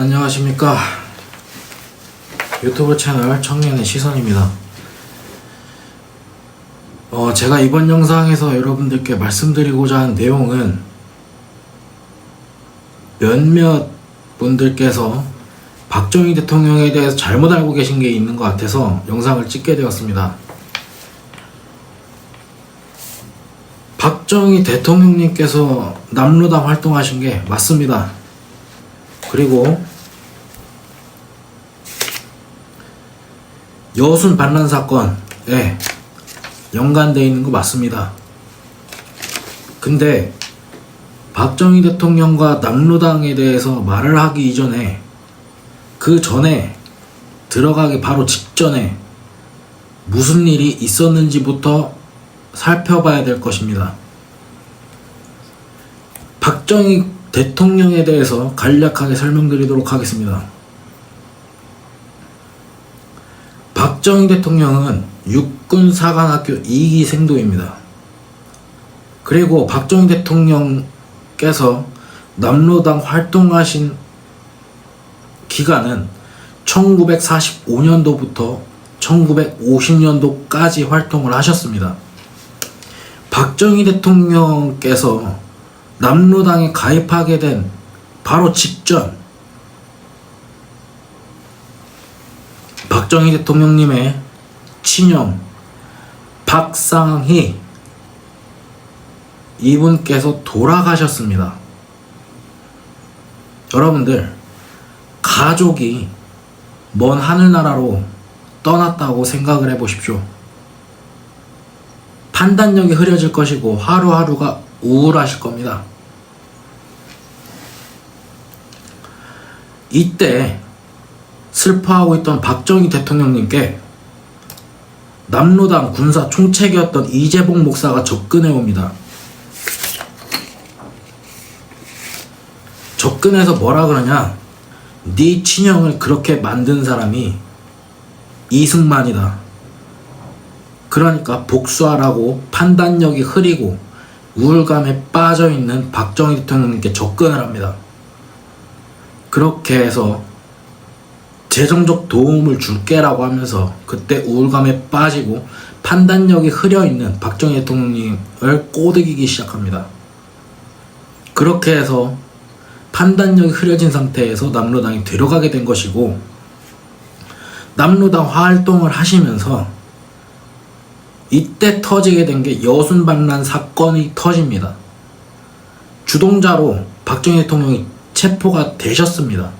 안녕하십니까? 유튜브 채널 청년의 시선입니다. 어, 제가 이번 영상에서 여러분들께 말씀드리고자 하는 내용은 몇몇 분들께서 박정희 대통령에 대해서 잘못 알고 계신 게 있는 것 같아서 영상을 찍게 되었습니다. 박정희 대통령님께서 남로당 활동하신 게 맞습니다. 그리고 여순 반란 사건에 연관되어 있는 거 맞습니다. 근데 박정희 대통령과 남로당에 대해서 말을 하기 이전에 그 전에 들어가기 바로 직전에 무슨 일이 있었는지부터 살펴봐야 될 것입니다. 박정희 대통령에 대해서 간략하게 설명드리도록 하겠습니다. 박정희 대통령은 육군 사관학교 2기 생도입니다. 그리고 박정희 대통령께서 남로당 활동하신 기간은 1945년도부터 1950년도까지 활동을 하셨습니다. 박정희 대통령께서 남로당에 가입하게 된 바로 직전 박정희 대통령님의 친형 박상희 이분께서 돌아가셨습니다. 여러분들 가족이 먼 하늘나라로 떠났다고 생각을 해보십시오. 판단력이 흐려질 것이고 하루하루가 우울하실 겁니다. 이때 슬퍼하고 있던 박정희 대통령님께 남로당 군사 총책이었던 이재봉 목사가 접근해 옵니다. 접근해서 뭐라 그러냐? 네 친형을 그렇게 만든 사람이 이승만이다. 그러니까 복수하라고 판단력이 흐리고 우울감에 빠져 있는 박정희 대통령님께 접근을 합니다. 그렇게 해서 재정적 도움을 줄게라고 하면서 그때 우울감에 빠지고 판단력이 흐려 있는 박정희 대통령님을 꼬드기기 시작합니다. 그렇게 해서 판단력이 흐려진 상태에서 남로당이 들어가게 된 것이고 남로당 활동을 하시면서 이때 터지게 된 게 여순 반란 사건이 터집니다. 주동자로 박정희 대통령이 체포가 되셨습니다.